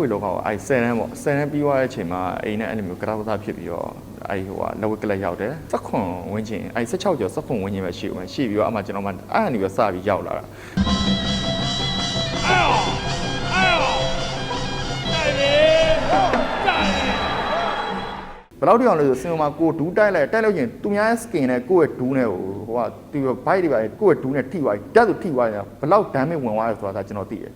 ကျွန်တော်ကလက်ဝဲလောကကိုအဲ10တန်းပေါ့10တန်းပြီးသွားတဲ့အချိန်မှာအိမ်နဲ့အဲ့လိုမျိုးကတောက်သားဖြစ်ပြီးတော့အဲဟိုကလက်ဝဲကလက်ရောက်တယ်စက်ခွန်ဝင်းချင်းအဲ16ကျော်စက်ခွန်ဝင်းချင်းပဲရှိဦးမယ်ရှိပြီးတော့အမှကျွန်တော်မှအဲ့အနေပဲစပြီးရောက်လာတာဘယ်လောက်တိအောင်လဲဆိုစင်ပေါ်မှာကိုဒူးတိုက်လိုက်တိုက်လို့ချင်းသူများရဲ့ skin နဲ့ကိုယ့်ရဲ့ဒူးနဲ့ဟိုဟိုကသူဘိုက်တွေပါကိုယ့်ရဲ့ဒူးနဲ့ထိသွားပြီတက်သူထိသွားရင်ဘယ်လောက် damage ဝင်သွားလဲဆိုတာကျွန်တော်သိတယ်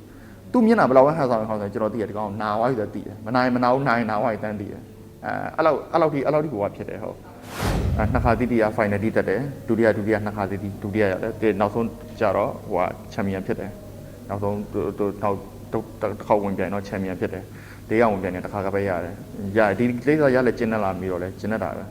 သူမျက်နှာဘယ်လောက်ဝမ်းဟန်ဆောင်ခေါင်းဆိုကျွန်တော်သိတယ်ဒီကောင်နာသွားပြီဆိုသိတယ်မနိုင်မနာဘူးနိုင်နာသွားပြီတန်းသိတယ်အဲအဲ့လောက်အဲ့လောက်ထိအဲ့လောက်ထိဟိုကဖြစ်တယ်ဟုတ်အဲနှစ်ခါတိတိက final တိတက်တယ်ဒုတိယဒုတိယနှစ်ခါတိတိဒုတိယရတယ်ဒီနောက်ဆုံးကြတော့ဟိုကချန်ပီယံဖြစ်တယ်နောက်ဆုံးသူသူနောက်တစ်ခေါက်ဝင်ပြန်တော့ချန်ပီယံဖြစ်တယ်လေးအောင်ဝင်ပြန်တယ်တစ်ခါကပဲရတယ်ရတယ်ဒီလိမ့်စားရလဲကျင်းနေလာပြီးတော့လဲကျင်းနေတာပဲ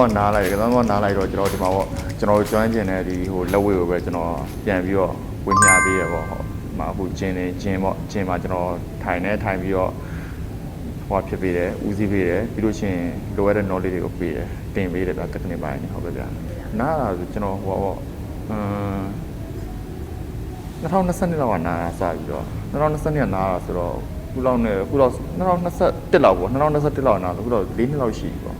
ဘောနားလိုက်ကစားဘောနားလိုက်တော့ကျွန်တော်ဒီမှာပေါ့ကျွန်တော်ကျွမ်းကျင်တဲ့ဒီဟိုလက်ဝဲကိုပဲကျွန်တော်ပြန်ပြီးတော့ဝင်ညာပေးရပေါ့ဟုတ်ဒီမှာအခုကျင်နေကျင်ပေါ့ကျင်မှာကျွန်တော်ထိုင်နေထိုင်ပြီးတော့ဟိုဖြစ်ပေးတယ်ဦးစီးပေးတယ်ပြီးလို့ရှိရင်လိုရတဲ့ knowledge တွေကိုပေးတယ်တင်ပေးတယ်ဗျတက္ကသိုလ်ပိုင်းဟုတ်ပဲဗျနားတာဆိုကျွန်တော်ဟိုပေါ့အမ်2020လောက်ကနားစပြီးတော့2020ကနားတာဆိုတော့ခုလောက်နဲ့ခုလောက်2021လောက်ပေါ့2021လောက်နားဆိုခုတော့4နှစ်လောက်ရှိပြီပေါ့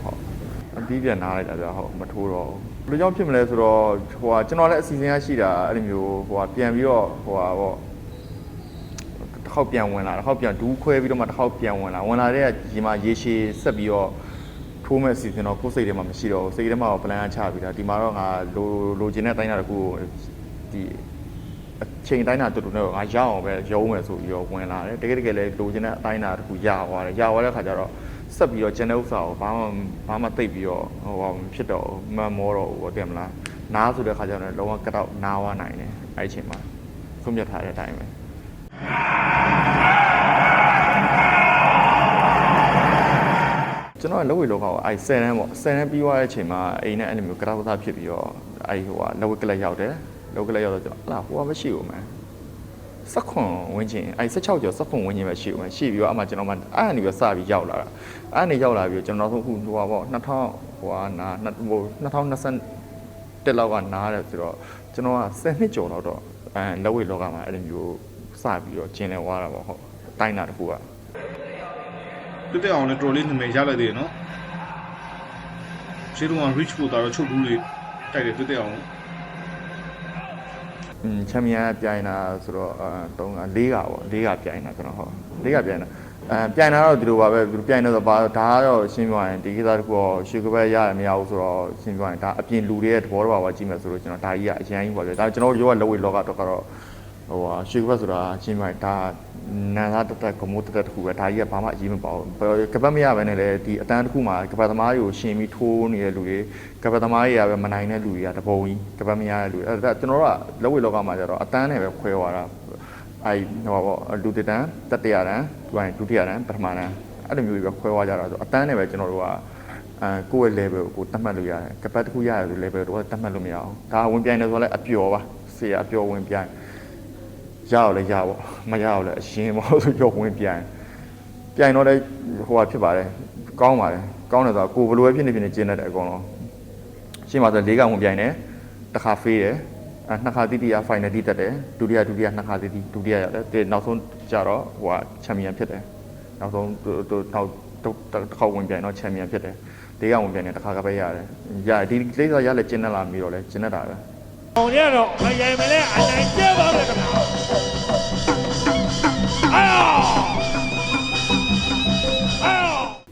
ဟုတ်အ ပြီးပြန်နားလိုက်တာဗျာဟုတ်မထိုးတော့ဘူးဘယ်လိုကြောင့်ဖြစ်မလဲဆိုတော့ဟိုကကျွန်တော်လည်းအစီအစဉ်ရရှိတာအဲ့လိုမျိုးဟိုကပြန်ပြီးတော့ဟိုကပေါ့တစ်ခေါက်ပြန်ဝင်လာတစ်ခေါက်ပြန်ဒူးခွဲပြီးတော့မှတစ်ခေါက်ပြန်ဝင်လာဝင်လာတဲ့ကဒီမှာရေရှည်ဆက်ပြီးတော့ထိုးမဲ့အစီအစဉ်တော့ကိုယ်စိတ်ထဲမှာမရှိတော့ဘူးစိတ်ထဲမှာတော့ plan ချပြီးတာဒီမှာတော့ငါလိုလိုချင်တဲ့အတိုင်းတာတစ်ခုကိုဒီအချိန်တိုင်းတာတူတူနဲ့ငါရအောင်ပဲရုံးမယ်ဆိုပြီးတော့ဝင်လာတယ်တကယ်တကယ်လည်းလိုချင်တဲ့အတိုင်းတာတစ်ခုရသွားတယ်ရသွားတဲ့ခါကျတော့ ဆက်ပြီးတော့ channel ဥစ္စာကိုဘာမှဘာမှသိပ်ပြီးတော့ဟိုဘာမဖြစ်တော့ဘူးမမောတော့ဘူးပေါ့တင်မလားနားဆိုတဲ့ခါကျတော့လုံးဝကတောက်နားဝနိုင်တယ်အဲ့ဒီအချိန်မှာဆုံးဖြတ်ထားတဲ့အတိုင်းပဲကျွန်တော်ကလက်ဝဲလောကကိုအဲ10တန်းပေါ့10တန်းပြီးသွားတဲ့အချိန်မှာအိမ်နဲ့အဲ့လိုမျိုးကတောက်သားဖြစ်ပြီးတော့အဲဟိုကလက်ဝဲကလက်ရောက်တယ်လက်ကလက်ရောက်တော့ကျွန်တော်ဟလာဟိုကမရှိဘူးမန် စက်ခွန်ဝင်းချင်းအဲ16ကျော်စက်ခွန်ဝင်းချင်းပဲရှိဦးမယ်ရှိပြီးတော့အမှကျွန်တော်မှအဲ့အနေပဲစပြီးရောက်လာတာအဲ့အနေရောက်လာပြီးတော့ကျွန်တော်တို့အခုဟိုပါပေါ့2000ဟိုဟာနာဟို2020တက်လောက်ကနားတယ်ဆိုတော့ကျွန်တော်က10နှစ်ကျော်တော့တော့အဲလက်ဝဲလောကမှာအဲ့လိုမျိုးစပြီးတော့ကျင်းလဲဝါတာပေါ့ဟုတ်တိုင်းတာတစ်ခုကတက်တက်အောင်လည်းတော်လေးနာမည်ရလိုက်သေးတယ်နော်ရှေ့တော့ reach ဖို့တော့ချုပ်ဘူးလေးတိုက်တယ်တက်တက်အောင်อืม ချန်ပီယံပြိုင်တာဆိုတော့အဲ3က4ကပေါ့4ကပြိုင်တာကျွန်တော်ဟုတ်4ကပြိုင်တာအဲပြိုင်တာတော့ဒီလိုပါပဲဒီလိုပြိုင်တော့ဘာဒါကတော့ရှင်းပြရင်ဒီကိစ္စတခုတော့ရှေ့ကဘက်ရတယ်မရဘူးဆိုတော့ရှင်းပြရင်ဒါအပြင်လူတွေရဲ့သဘောတော်ပါကြည့်မယ်ဆိုလို့ကျွန်တော်ဒါကြီးကအရန်ကြီးပါပဲဒါကျွန်တော်တို့ရောကလက်ဝဲလောကတော့ကတော့ ဟိုဟာရှေ့ကဘက်ဆိုတာရှင်းပြရင်ဒါနန်သားတက်တက်ကမိုးတက်တက်တခုပဲဒါကြီးကဘာမှအရေးမပါဘူးကပတ်မရပဲနဲ့လေဒီအတန်းတစ်ခုမှာကပတ်သမားတွေကိုရှင်ပြီးထိုးနေတဲ့လူတွေကပတ်သမားတွေကပဲမနိုင်တဲ့လူတွေကတပုံကြီးကပတ်မရတဲ့လူအဲဒါကျွန်တော်တို့ကလက်ဝဲလောကမှာကျတော့အတန်းနဲ့ပဲခွဲသွားတာအဲဟိုပေါ့လူတတန်းတတရတန်းဒုတိယတန်းပထမတန်းအဲ့လိုမျိုးတွေပဲခွဲသွားကြတာဆိုအတန်းနဲ့ပဲကျွန်တော်တို့ကအဲကိုယ့်ရဲ့ level ကိုတတ်မှတ်လို့ရတယ်ကပတ်တစ်ခုရတယ်ဆို level တော့တတ်မှတ်လို့မရအောင်ဒါဝင်ပြိုင်တယ်ဆိုတော့လည်းအပျော်ပါဆေးအပျော်ဝင်ပြိုင် ရအောင်လည်းရပါမရအောင်လည်းအရင်ပေါ့ဆိုရောဝင်ပြိုင်ပြိုင်တော့လည်းဟိုဟာဖြစ်ပါတယ်ကောင်းပါတယ်ကောင်းတယ်ဆိုတော့ကိုဘယ်လိုပဲဖြစ်နေဖြစ်နေကျင်းတတ်တယ်အကုန်လုံးရှင်းပါဆို၄កောင်ဝင်ပြိုင်တယ်တစ်ခါဖေးတယ်အဲနှစ်ခါတိတိက final တိတက်တယ်ဒုတိယဒုတိယနှစ်ခါတိတိဒုတိယရတယ်တဲ့နောက်ဆုံးကြတော့ဟိုဟာချန်ပီယံဖြစ်တယ်နောက်ဆုံးသူနောက်တစ်ခေါက်ဝင်ပြိုင်တော့ချန်ပီယံဖြစ်တယ်၄កောင်ဝင်ပြိုင်တယ်တစ်ခါကပဲရတယ်ရတယ်ဒီလိမ့်စားရလဲကျင်းနေလာပြီးတော့လဲကျင်းနေတာပဲ အောင်ရတော့ခရိုင်မလဲအနိုင်ကျပါမယ်ခင်ဗျာအာအာ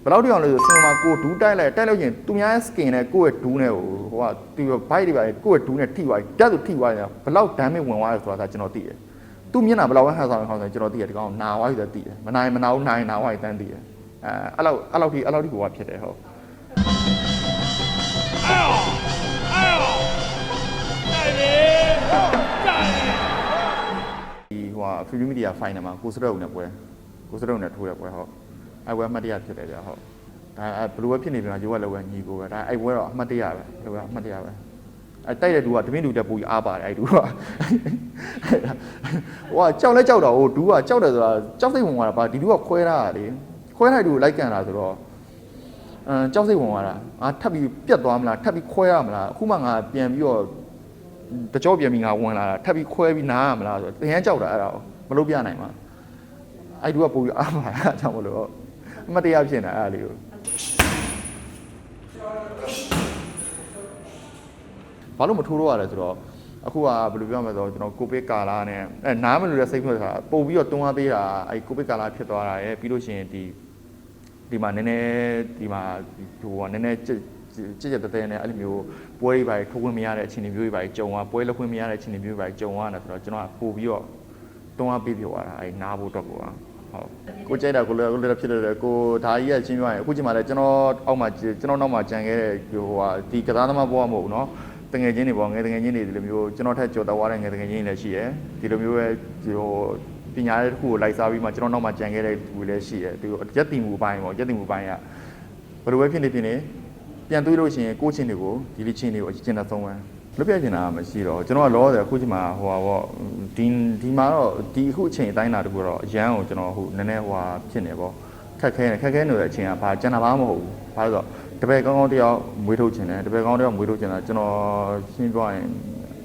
ဘယ်လောက်တိအောင်လဲဆိုစင်မှာကိုဒူးတိုက်လိုက်တိုက်လို့ချင်းသူများရဲ့ skin နဲ့ကိုယ့်ရဲ့ဒူးနဲ့ဟိုဟိုကသူဘိုက်တွေပါကိုယ့်ရဲ့ဒူးနဲ့ထိသွားပြီတက်သူထိသွားရင်ဘယ်လောက် damage ဝင်သွားလဲဆိုတာကျွန်တော်သိတယ်သူမျက်နှာဘယ်လောက်ဝမ်းဟန်ဆောင်ခေါင်းဆိုကျွန်တော်သိတယ်ဒီကောင်နာသွားပြီဆိုသိတယ်မနိုင်မနာဘူးနိုင်နာသွားပြီတန်းသိတယ်အဲအဲ့လောက်အဲ့လောက်ထိအဲ့လောက်ထိဟိုကဖြစ်တယ်ဟုတ် 3D media final မှာကိုစရုပ်နဲ့ပွဲကိုစရုပ်နဲ့ထိုးရပွဲဟုတ်အဲ့ပွဲအမှတ်တရဖြစ်တယ်ဗျာဟုတ်ဒါဘလူးပဲဖြစ်နေပြန်ရိုးကလည်းပဲညီကိုပဲဒါအဲ့ပွဲတော့အမှတ်တရပဲလူကအမှတ်တရပဲအဲ့တိုက်တဲ့သူကတမင်းလူတက်ပူကြီးအားပါတယ်အဲ့သူကဟိုကကြောက်လဲကြောက်တော့ဟိုဒူးကကြောက်တယ်ဆိုတာကြောက်စိတ်ဝင်သွားတာပါဒီဒူးကခွဲထားတာလေခွဲထားသူလိုက်ကန်တာဆိုတော့အဲကြောက်စိတ်ဝင်သွားတာငါထပ်ပြီးပြက်သွားမလားထပ်ပြီးခွဲရမလားအခုမှငါပြန်ပြီးတော့တကြောပြန်ပြီးငါဝင်လာတာထပ်ပြီးခွဲပြီးနားရမလားဆိုတော့တကယ်ကြောက်တာအဲ့ဒါ မလုပ်ပြနိုင်ပါအဲ့ဒူကပူကြီးအားပါတာကြောင့်မလို့အမတ်တရားဖြစ်နေတာအဲ့ဒါလေးကိုဘာလို့မထိုးတော့ရလဲဆိုတော့အခုကဘယ်လိုပြောမလဲဆိုတော့ကျွန်တော်ကိုဗစ်ကာလာနဲ့အဲနားမလို့တဲ့စိတ်ဖွဲ့တာပို့ပြီးတော့တွန်းအားပေးတာအဲကိုဗစ်ကာလာဖြစ်သွားတာရယ်ပြီးလို့ရှိရင်ဒီဒီမှာနည်းနည်းဒီမှာဟိုကနည်းနည်းကြက်ကြက်ကြက်တဲတဲနဲ့အဲ့လိုမျိုးပွဲတွေပါထိုးခွင့်မရတဲ့အခြေအနေမျိုးတွေပါကြုံသွားပွဲလက်ခွင့်မရတဲ့အခြေအနေမျိုးတွေပါကြုံသွားတယ်ဆိုတော့ကျွန်တော်ကပို့ပြီးတော့ တွန်းအားပေးပြောရတာအဲနားဖို့အတွက်ကိုဟုတ်ကိုကြိုက်တာကိုလည်းကိုလည်းဖြစ်တယ်ကိုဒါကြီးရဲ့ချင်းပြောရင်အခုချိန်မှာလည်းကျွန်တော်အောက်မှာကျွန်တော်နောက်မှာကြံခဲ့တဲ့ဟိုဟာဒီကစားသမားဘဝမဟုတ်ဘူးเนาะ တငယ်ချင်းတွေပေါ့ငယ်တငယ်ချင်းတွေဒီလိုမျိုးကျွန်တော်ထက်ကြော်တော်သွားတဲ့ငယ်တငယ်ချင်းတွေလည်းရှိရယ်ဒီလိုမျိုးပဲဒီဟိုပညာရေးတစ်ခုကိုလိုက်စားပြီးမှကျွန်တော်နောက်မှကြံခဲ့တဲ့သူတွေလည်းရှိရယ်ဒီရက်တင်မှုပိုင်းပေါ့ရက်တင်မှုပိုင်းကဘယ်လိုပဲဖြစ်နေဖြစ်နေပြန်တွေးလို့ရှိရင်ကိုချင်းတွေကိုဒီလိုချင်းတွေကိုအချင်းနဲ့သုံးဝမ်း လွတ်ပြချင်တာမရှိတော့ကျွန်တော်ကလောဆယ်အခုချိန်မှာဟိုပါပေါ့ဒီဒီမှာတော့ဒီအခုအချိန်အတိုင်းတာတခုတော့အရန်ကိုကျွန်တော်ဟိုနည်းနည်းဟိုဟာဖြစ်နေပေါ့ခက်ခဲနေခက်ခဲနေတဲ့အချိန်ကဘာကျန်တာဘာမှမဟုတ်ဘူးဘာလို့ဆိုတော့တပည့်ကောင်းကောင်းတယောက်မွေးထုတ်ခြင်းတယ်တပည့်ကောင်းတယောက်မွေးထုတ်ခြင်းတာကျွန်တော်ရှင်းပြရင်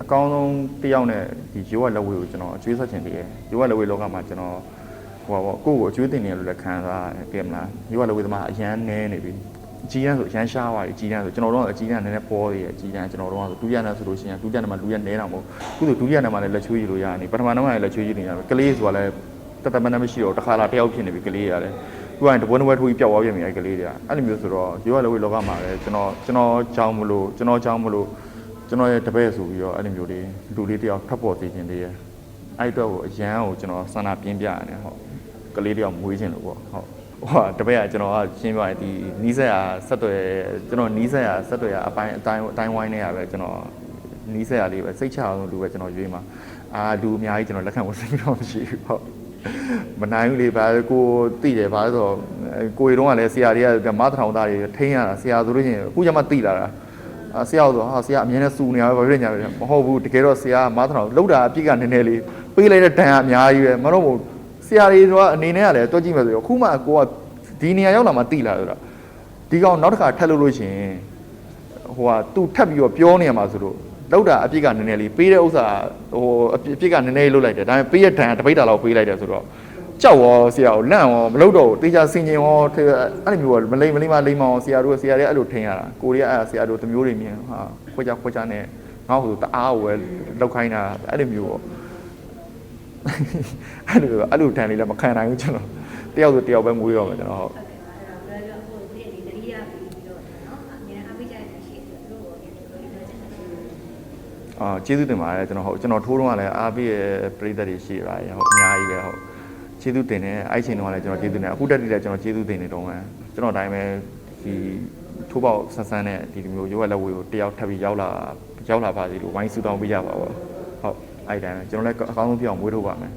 အကောင်းဆုံးတယောက်နဲ့ဒီရိုးဝလက်ဝဲကိုကျွန်တော်အကျွေးဆက်ခြင်းတည်းရဲ့ရိုးဝလက်ဝဲလောကမှာကျွန်တော်ဟိုပါပေါ့ကိုယ့်ကိုအကျွေးတင်နေရလို့လည်းခံစားရတယ်ပြမလားရိုးဝလက်ဝဲသမားအရန်နဲနေပြီ အကြီးတန်းဆိုအရန်ရှားသွားပြီအကြီးတန်းဆိုကျွန်တော်တို့ကအကြီးတန်းနည်းနည်းပေါ်သေးတယ်အကြီးတန်းကျွန်တော်တို့ကဆိုဒုတိယနဲ့ဆိုလို့ရှိရင်ဒုတိယနဲ့မှလူရနဲတာမဟုတ်ဘူးခုဆိုဒုတိယနဲ့မှလည်းလက်ချွေးရလို့ရနေပထမနဲ့မှလည်းလက်ချွေးရနေရပဲကလေးဆိုတာလည်းတတမနဲ့မရှိတော့တခါလာတယောက်ဖြစ်နေပြီကလေးရတယ်သူကတပွဲတစ်ပွဲထိုးပြီးပျောက်သွားပြန်ပြီအဲ့ကလေးတွေကအဲ့လိုမျိုးဆိုတော့ရိုးရလဝေးလောကမှာလည်းကျွန်တော်ကျွန်တော်ကြောင်းမလို့ကျွန်တော်ကြောင်းမလို့ကျွန်တော်ရဲ့တပည့်ဆိုပြီးတော့အဲ့လိုမျိုးတွေလူလေးတယောက်ထပ်ပေါ်သိခြင်းတည်းရဲ့အဲ့အတွက်ကိုအရန်ကိုကျွန်တော်ဆန္ဒပြင်းပြရတယ်ဟုတ်ကလေးတယောက်မွေးခြင်းလို့ပေါ့ဟုတ် ဟိုတပည့်ကကျွန်တော်ကရှင်းပြရင်ဒီနီးစက်ရဆက်တွေကျွန်တော်နီးစက်ရဆက်တွေရအပိုင်းအတိုင်းအတိုင်းဝိုင်းနေရပဲကျွန်တော်နီးစက်ရလေးပဲစိတ်ချအောင်လူပဲကျွန်တော်ရွေးမှာအာလူအများကြီးကျွန်တော်လက်ခံဝင်စိတ်တော့မရှိဘူးဟုတ်မနိုင်ဘူးလေဘာကိုတိတယ်ဘာလို့ဆိုကိုရီတုံးကလည်းဆရာတွေကမထထောင်သားတွေထိန်းရတာဆရာဆိုလို့ရှိရင်အခုကျမှတိလာတာအဆရာဆိုဟာဆရာအမြဲတမ်းစူနေရပဲဘာဖြစ်ညာလဲမဟုတ်ဘူးတကယ်တော့ဆရာမထထောင်လောက်တာအပြစ်ကနည်းနည်းလေးပေးလိုက်တဲ့ဒဏ်ကအများကြီးပဲမတော့ဘူးဆ ရာတွေတော့အနေနဲ့ကလည်းတွက်ကြည့်မယ်ဆိုတော့အခုမှကိုကဒီနေရာရောက်လာမှတိလာဆိုတာဒီကောင်နောက်တစ်ခါထပ်လို့လို့ရှိရင်ဟိုကသူထပ်ပြီးတော့ပြောနေရမှာဆိုတော့လောက်တာအပြစ်ကနည်းနည်းလေးပေးတဲ့ဥစ္စာဟိုအပြစ်ကနည်းနည်းလေးလုတ်လိုက်တယ်ဒါပေမဲ့ပေးရဒဏ်တပိတ်တာလောက်ပေးလိုက်တယ်ဆိုတော့ကြောက်ရောဆရာကိုလန့်ရောမလုပ်တော့ဘူးတေချာစင်ကျင်ရောထဲအဲ့လိုမျိုးကမလိမ့်မလိမ့်မလိမ့်မအောင်ဆရာတို့ကဆရာတွေအဲ့လိုထင်ရတာကိုရီးယားအဲ့ဆရာတို့တမျိုးတွေမြင်ဟာခွဲခြားခွဲခြားနဲ့ငေါ့ဟိုတအားကိုပဲလောက်ခိုင်းတာအဲ့လိုမျိုးပေါ့ အဲ့လိုအဲ့လိုတန်လေးလည်းမခံနိုင်ဘူးကျွန်တော်တယောက်ဆိုတယောက်ပဲမွေးရောမယ်ကျွန်တော်ဟုတ်ဟုတ်ကဲ့ပါအဲ့တော့ဟိုဒီဒီတတိယပြီးတော့နော်အများအားပေးကြတဲ့ရှိတယ်သူတို့ကိုပြန်ပြီးပြောချင်တယ်အာကျေးဇူးတင်ပါတယ်ကျွန်တော်ဟုတ်ကျွန်တော်ထိုးတော့ကလည်းအားပေးရဲ့ပရိသတ်တွေရှိပါတယ်ဟုတ်အများကြီးပဲဟုတ်ကျေးဇူးတင်တယ်အဲ့ချိန်တုန်းကလည်းကျွန်တော်ကျေးဇူးတင်တယ်အခုတက်တည်းလည်းကျွန်တော်ကျေးဇူးတင်နေတော့မယ်ကျွန်တော်အတိုင်းပဲဒီထိုးပေါက်ဆန်းဆန်းနဲ့ဒီလိုမျိုးရုပ်ဝက်လက်ဝေးကိုတယောက်ထပ်ပြီးရောက်လာရောက်လာပါစေလို့ဝိုင်းဆူတောင်းပေးကြပါဦး ဟုတ်အဲ့တိုင်းပဲကျွန်တော်လည်းအကောင်းဆုံးဖြစ်အောင်မွေးထုတ်ပါမယ်